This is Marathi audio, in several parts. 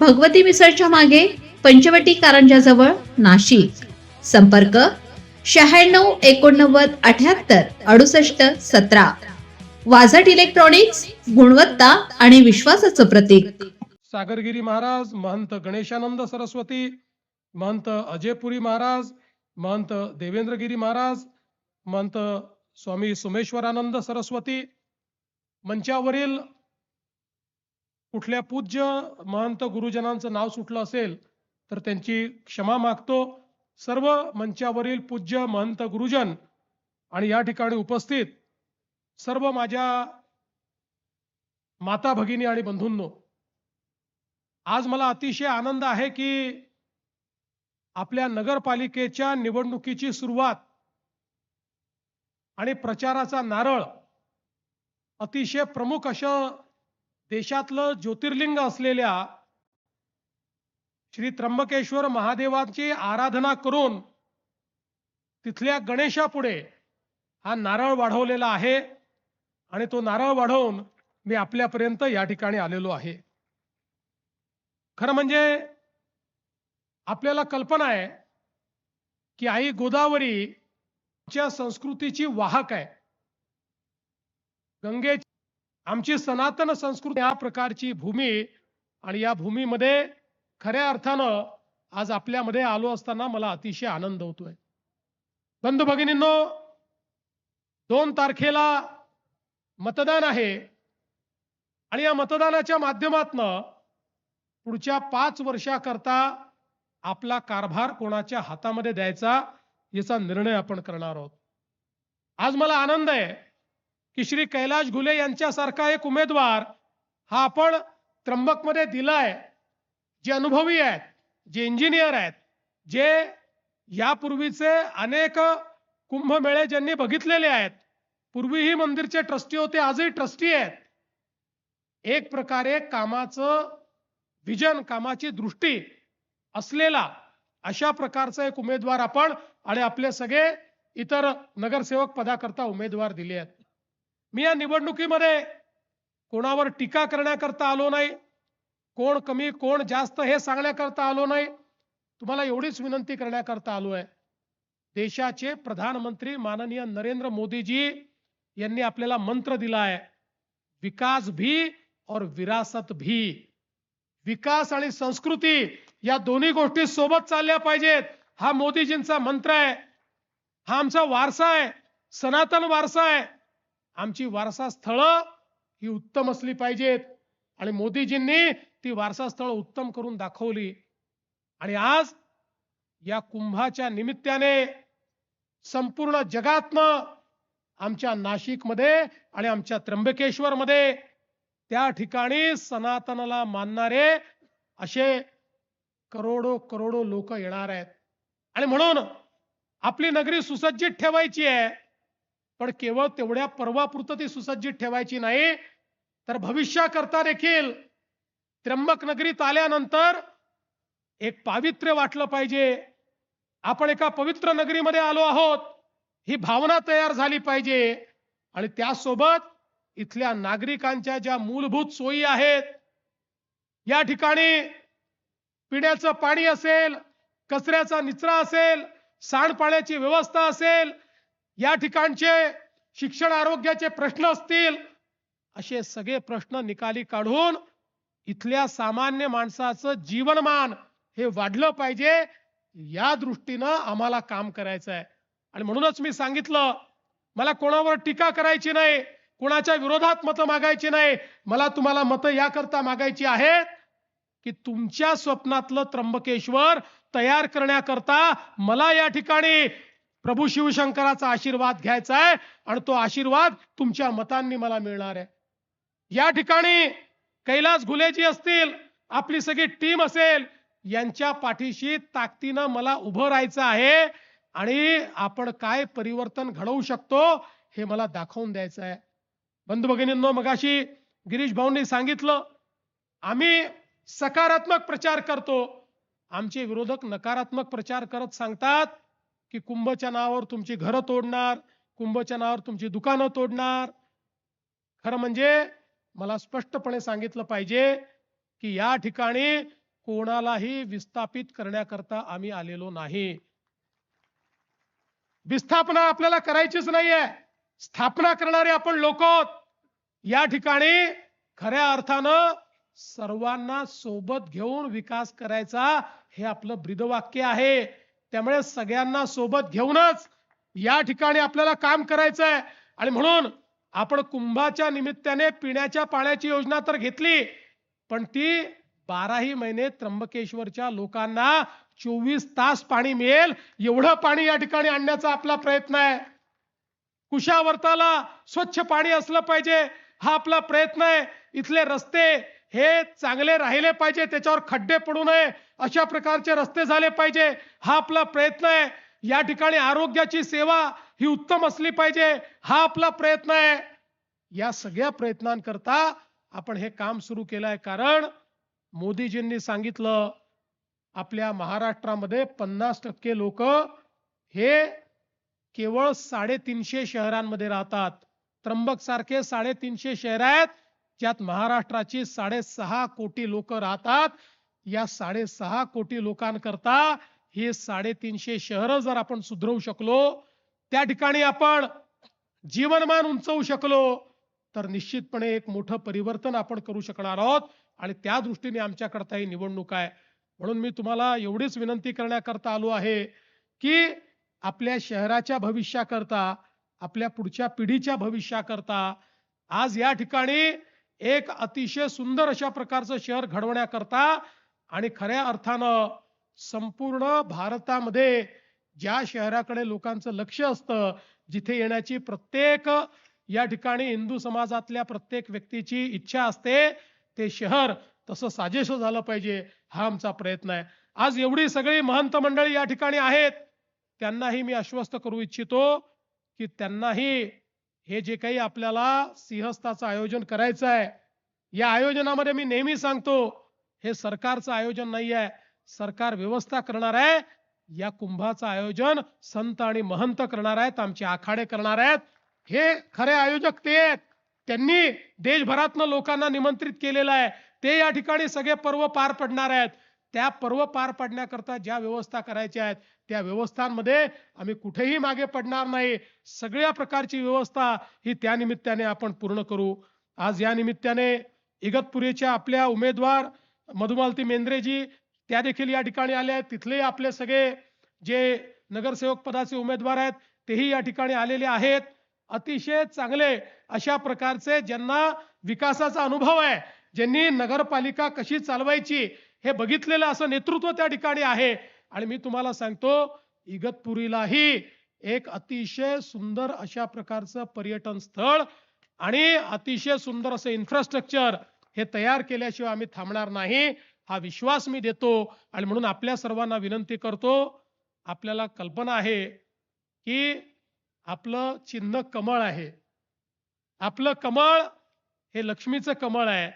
भगवती मिसळच्या मागे पंचवटी कारंजाजवळ नाशिक. संपर्क शहाण्णव एकोणनव्वद अठ्याहत्तर अडुसष्ट सतरा. वाझट इलेक्ट्रॉनिक्स गुणवत्ता आणि विश्वासाचं प्रतीक. सागरगिरी महाराज महंत गणेशानंद सरस्वती महंत अजयपुरी महाराज महंत देवेंद्रगिरी महाराज महंत स्वामी सोमेश्वरानंद सरस्वती मंचावरील कुठल्या पूज्य महंत गुरुजनांचं नाव सुटलं असेल तर त्यांची क्षमा मागतो. सर्व मंचावरील पूज्य महंत गुरुजन आणि या ठिकाणी उपस्थित सर्व माझ्या माता भगिनी आणि बंधूंनो आज मला अतिशय आनंद आहे की आपल्या नगरपालिकेच्या निवडणुकीची सुरुवात आणि प्रचाराचा नारळ अतिशय प्रमुख अशा देशातलं ज्योतिर्लिंग असलेल्या श्री त्र्यंबकेश्वर महादेवाची आराधना करून तिथल्या गणेशापुढे हा नारळ वाढवलेला आहे आणि तो नारळ वाढवून मी आपल्यापर्यंत या ठिकाणी आलेलो आहे. खरं म्हणजे आपल्याला कल्पना आहे की आई गोदावरीच्या संस्कृतीची वाहक आहे. गंगेची आमची सनातन संस्कृती या प्रकारची भूमी आणि या भूमीमध्ये खऱ्या अर्थानं आज आपल्यामध्ये आलो असताना मला अतिशय आनंद होतोय. बंधू भगिनींनो दोन तारखेला मतदान आहे आणि या मतदानाच्या माध्यमातनं पुढच्या पाच वर्षाकरता आपला कारभार कोणाच्या हातामध्ये द्यायचा याचा निर्णय आपण करणार आहोत. आज मला आनंद आहे की श्री कैलाश घुले यांच्यासारखा एक उमेदवार हा आपण त्र्यंबकमध्ये दिलाय. जे अनुभवी आहेत जे इंजिनियर आहेत जे यापूर्वीचे अनेक कुंभमेळे ज्यांनी बघितलेले आहेत पूर्वीही मंदिरचे ट्रस्टी होते आजही ट्रस्टी आहेत. एक प्रकारे कामाचं विजन कामाची दृष्टी असलेला अशा प्रकारचा एक उमेदवार आपण आणि आपले सगळे इतर नगरसेवक पदाकरता उमेदवार दिले आहेत. मी या निवडणुकीमध्ये कोणावर टीका करण्याकरता आलो नाही. कोण कमी कोण जास्त हे सांगण्याकरता आलो नाही. तुम्हाला एवढीच विनंती करण्याकरता आलो आहे. देशाचे प्रधानमंत्री माननीय नरेंद्र मोदीजी यांनी आपल्याला मंत्र दिला आहे. विकास भी और विरासत भी. विकास आणि संस्कृती या दोन्ही गोष्टी सोबत चालल्या पाहिजेत. हा मोदीजींचा मंत्र आहे. हा आमचा वारसा आहे. सनातन वारसा आहे. आमची वारसा स्थळं ही उत्तम असली पाहिजेत. आणि मोदीजींनी ती वारसा स्थळ उत्तम करून दाखवली. आणि आज या कुंभाच्या निमित्ताने संपूर्ण जगातनं आमच्या नाशिकमध्ये आणि आमच्या त्र्यंबकेश्वरमध्ये त्या ठिकाणी सनातनाला मानणारे असे करोडो करोडो लोक येणार आहेत. आणि म्हणून आपली नगरी सुसज्जित ठेवायची आहे. पण केवळ तेवढ्या पर्वापुरतं ती सुसज्जित ठेवायची नाही. तर भविष्याकरता देखील त्र्यंबक नगरीत आल्यानंतर एक पावित्र्य वाटलं पाहिजे. आपण एका पवित्र नगरीमध्ये आलो आहोत. ही भावना तयार झाली पाहिजे. आणि त्यासोबत इथल्या नागरिकांच्या ज्या मूलभूत सोयी आहेत या ठिकाणी पिण्याचं पाणी असेल कचऱ्याचा निचरा असेल सांडपाण्याची व्यवस्था असेल या ठिकाणचे शिक्षण आरोग्याचे प्रश्न असतील असे सगळे प्रश्न निकाली काढून इथल्या सामान्य माणसाचं जीवनमान हे वाढलं पाहिजे या दृष्टीनं आम्हाला काम करायचं आहे. आणि म्हणूनच मी सांगितलं मला कोणावर टीका करायची नाही कोणाच्या विरोधात मतं मागायची नाही मला तुम्हाला मतं याकरता मागायची आहेत की तुमच्या स्वप्नातलं त्र्यंबकेश्वर तयार करण्याकरता मला या ठिकाणी प्रभू शिवशंकराचा आशीर्वाद घ्यायचा आहे आणि तो आशीर्वाद तुमच्या मतांनी मला मिळणार आहे. या ठिकाणी कैलास घुलेजी असतील आपली सगळी टीम असेल यांच्या पाठीशी ताकदीनं मला उभं राहायचं आहे आणि आपण काय परिवर्तन घडवू शकतो हे मला दाखवून द्यायचं आहे. बंधू भगिनींनो मगाशी गिरीश भाऊंनी सांगितलं आम्ही सकारात्मक प्रचार करतो. आमचे विरोधक नकारात्मक प्रचार करत सांगतात की कुंभच्या नावावर तुमची घरं तोडणार कुंभच्या नावावर तुमची दुकानं तोडणार. खरं म्हणजे मला स्पष्टपणे सांगितलं पाहिजे की या ठिकाणी कोणालाही विस्थापित करण्याकरता आम्ही आलेलो नाही. विस्थापना आपल्याला करायचीच नाहीये. स्थापना करणारे आपण लोक. या ठिकाणी खऱ्या अर्थानं सर्वांना सोबत घेऊन विकास करायचा हे आपलं ब्रीदवाक्य आहे. त्यामुळे सगळ्यांना सोबत घेऊनच या ठिकाणी आपल्याला काम करायचं आहे आणि म्हणून आपण कुंभाच्या निमित्ताने पिण्याच्या पाण्याची योजना तर घेतली पण ती बाराही महिने त्र्यंबकेश्वरच्या लोकांना चोवीस तास पाणी मिळेल एवढं पाणी या ठिकाणी आणण्याचा आपला प्रयत्न आहे. कुशावर्ताला स्वच्छ पाणी असलं पाहिजे हा आपला प्रयत्न आहे. इथले रस्ते हे चांगले राहिले पाहिजे त्याच्यावर खड्डे पडू नये अशा प्रकारचे रस्ते झाले पाहिजे. हा आपला प्रयत्न आहे. या ठिकाणी आरोग्याची सेवा ही उत्तम असली पाहिजे. हा आपला प्रयत्न आहे. या सगळ्या प्रयत्नांकरता आपण हे काम सुरू केलं आहे कारण मोदीजींनी सांगितलं आपल्या महाराष्ट्रामध्ये पन्नास टक्के लोक हे केवळ साडेतीनशे शहरांमध्ये राहतात. त्र्यंबक सारखे साडेतीनशे शहर आहेत. ज्यात महाराष्ट्राची साडेसहा कोटी लोक राहतात या साडेसहा कोटी लोकांकरता हे साडेतीनशे शहरं जर आपण सुधरवू शकलो त्या ठिकाणी आपण जीवनमान उंचवू शकलो तर निश्चितपणे एक मोठं परिवर्तन आपण करू शकणार आहोत. आणि त्या दृष्टीने आमच्याकरता ही निवडणूक आहे. म्हणून मी तुम्हाला एवढीच विनंती करण्याकरता आलो आहे की आपल्या शहराच्या भविष्याकरता आपल्या पुढच्या पिढीच्या भविष्याकरता आज या ठिकाणी एक अतिशय सुंदर अशा प्रकारचं शहर घडवण्याकरता आणि खऱ्या अर्थानं संपूर्ण भारतामध्ये ज्या शहराकडे लोकांचं लक्ष असतं जिथे येण्याची प्रत्येक या ठिकाणी हिंदू समाजातल्या प्रत्येक व्यक्तीची इच्छा असते ते शहर तसं साजेसं झालं पाहिजे हा आमचा प्रयत्न आहे. आज एवढी सगळी महंत मंडळी या ठिकाणी आहेत त्यांनाही मी आश्वस्त करू इच्छितो की त्यांनाही हे जे काही आपल्याला सिंहस्थाचं आयोजन करायचं आहे या आयोजनामध्ये मी नेहमी सांगतो हे सरकारचं आयोजन नाही आहे. सरकार व्यवस्था करणार आहे. या कुंभाचं आयोजन संत आणि महंत करणार आहेत आमचे आखाडे करणार आहेत. हे खरे आयोजक ते आहेत. त्यांनी देशभरातनं लोकांना निमंत्रित केलेलं आहे. ते या ठिकाणी सगळे पर्व पार पडणार आहेत. त्या पर्व पार पाडण्याकरता ज्या व्यवस्था करायच्या आहेत त्या व्यवस्थांमध्ये आम्ही कुठेही मागे पडणार नाही. सगळ्या प्रकारची व्यवस्था ही त्या निमित्ताने आपण पूर्ण करू. आज या निमित्ताने इगतपुरीच्या आपल्या उमेदवार मधुमालती मेंद्रेजी त्या देखील या ठिकाणी आल्या आहेत. तिथले आपले सगळे जे नगरसेवक पदाचे उमेदवार आहेत तेही या ठिकाणी आलेले आहेत. अतिशय चांगले अशा प्रकारचे ज्यांना विकासाचा अनुभव आहे ज्यांनी नगरपालिका कशी चालवायची हे बघितलेलं असं नेतृत्व त्या ठिकाणी आहे. आणि मी तुम्हाला सांगतो इगतपुरीलाही एक अतिशय सुंदर अशा प्रकारचं पर्यटन स्थळ आणि अतिशय सुंदर असं इन्फ्रास्ट्रक्चर हे तयार केल्याशिवाय आम्ही थांबणार नाही हा विश्वास मी देतो. आणि म्हणून आपल्या सर्वांना विनंती करतो आपल्याला कल्पना आहे की आपलं चिन्ह कमळ आहे. आपलं कमळ हे लक्ष्मीचं कमळ आहे.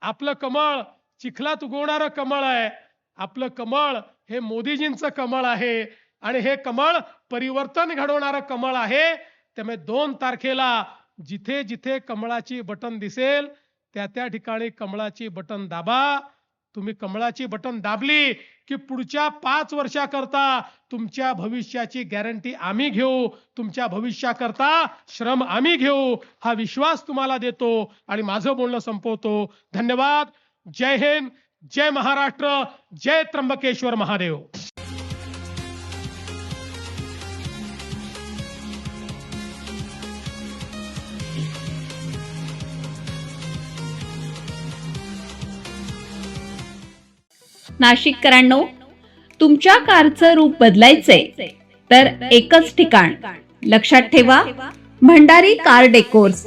आपलं कमळ चिखलात उगवणारं कमळ आहे. आपलं कमळ हे मोदीजींचं कमळ आहे आणि हे कमळ परिवर्तन घडवणारं कमळ आहे. त्यामुळे दोन तारखेला जिथे जिथे कमळाची बटन दिसेल त्या त्या ठिकाणी कमळाची बटन दाबा. तुम्ही कमळाची बटन दाबली की पुढच्या पाच वर्षाकरता तुमच्या भविष्याची गॅरंटी आम्ही घेऊ. तुमच्या भविष्याकरता श्रम आम्ही घेऊ. हा विश्वास तुम्हाला देतो आणि माझं बोलणं संपवतो. धन्यवाद. जय हिंद जय महाराष्ट्र जय त्र्यंबकेश्वर महादेव. नाशिककरांनो तुमच्या कारचं रूप बदलायचंय तर एकच ठिकाण लक्षात ठेवा Bhandari car decors.